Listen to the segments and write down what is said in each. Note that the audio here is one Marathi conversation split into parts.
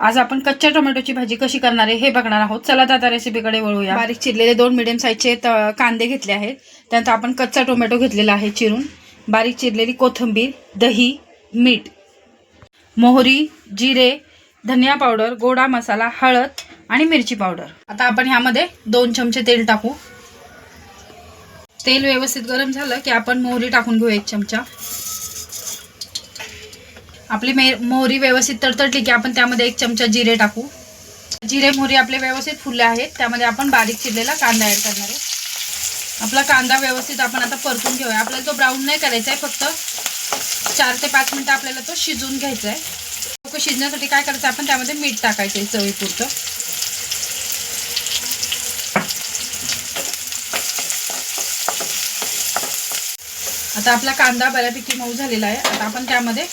आज आपण कच्च्या टोमॅटोची भाजी कशी करणार आहे हे बघणार आहोत. चला दादा आता रेसिपीकडे वळूया. बारीक चिरलेले दोन मिडियम साईजचे त- कांदे घेतले आहेत. त्यानंतर आपण कच्चा टोमॅटो घेतलेला आहे चिरून. बारीक चिरलेली कोथिंबीर दही मीठ मोहरी जिरे धनिया पावडर गोडा मसाला हळद आणि मिरची पावडर. आता आपण ह्यामध्ये दोन चमचे तेल टाकू. तेल व्यवस्थित गरम झालं की आपण मोहरी टाकून घेऊ एक चमचा. आपली मे मोहरी व्यवस्थित तडतडली की आपण त्यामध्ये एक चमचा जिरे टाकू. जिरे मोहरी आपले व्यवस्थित फुलले आहेत. त्यामध्ये आपण बारीक चिरलेला कांदा ॲड करणार आहे. आपला कांदा व्यवस्थित आपण आता परतून घेऊया. आपल्याला तो ब्राऊन नाही करायचा आहे फक्त चार ते पाच मिनटं आपल्याला तो शिजवून घ्यायचा आहे. लोक शिजण्यासाठी काय करायचं आपण त्यामध्ये मीठ टाकायचं आहे चवीपुरतं. आता आपला कांदा बऱ्यापैकी मऊ झालेला आहे. आता आपण त्यामध्ये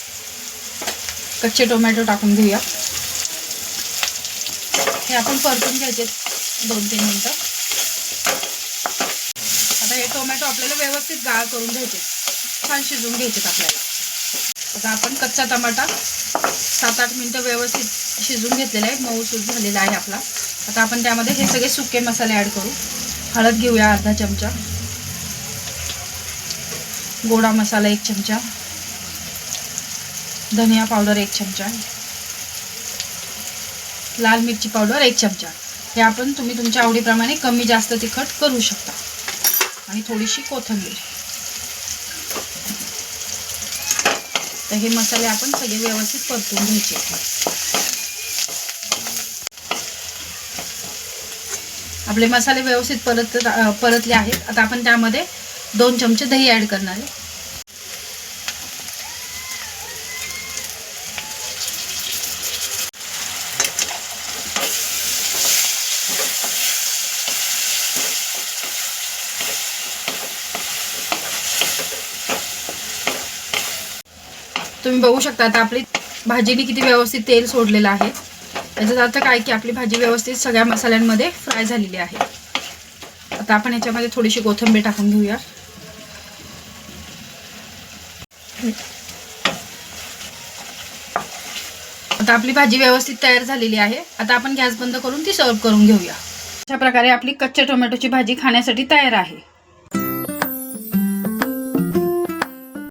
कच्चे टोमॅटो टाकून घेऊया. हे आपण परतून घ्यायचे दोन तीन मिनटं. आता हे टोमॅटो आपल्याला व्यवस्थित गाळ करून घ्यायचे छान शिजवून घ्यायचे आपल्याला. आता आपण कच्चा टमाटा सात आठ मिनटं व्यवस्थित शिजवून घेतलेला आहे. मऊ सूज झालेला आहे आपला. आता आपण त्यामध्ये हे सगळे सुके मसाले ॲड करू. हळद घेऊया अर्धा चमचा. गोडा मसाला एक चमचा. धनिया पावडर एक चमचा. लाल मिरची पावडर एक चमचा. हे आपण तुम्ही तुमच्या आवडीप्रमाणे कमी जास्त तिखट करू शकता. आणि थोडीशी कोथिंबीर. तर हे मसाले आपण सगळे व्यवस्थित परतून घ्यायचे. आपले मसाले व्यवस्थित परत परतले आहेत. आता आपण त्यामध्ये दोन चमचे दही ॲड करणार आहे. तुम्ही बघू शकता आता आपली भाजीने किती व्यवस्थित तेल सोडलेलं आहे. याचा अर्थ काय की आपली भाजी व्यवस्थित सगळ्या मसाल्यांमध्ये फ्राय झालेली आहे. आता आपण याच्यामध्ये थोडीशी कोथिंबीर टाकून घेऊया. आता आपली भाजी व्यवस्थित तयार झालेली आहे. आता आपण गॅस बंद करून ती सर्व करून घेऊया. अशा प्रकारे आपली कच्च्या टोमॅटोची भाजी खाण्यासाठी तयार आहे.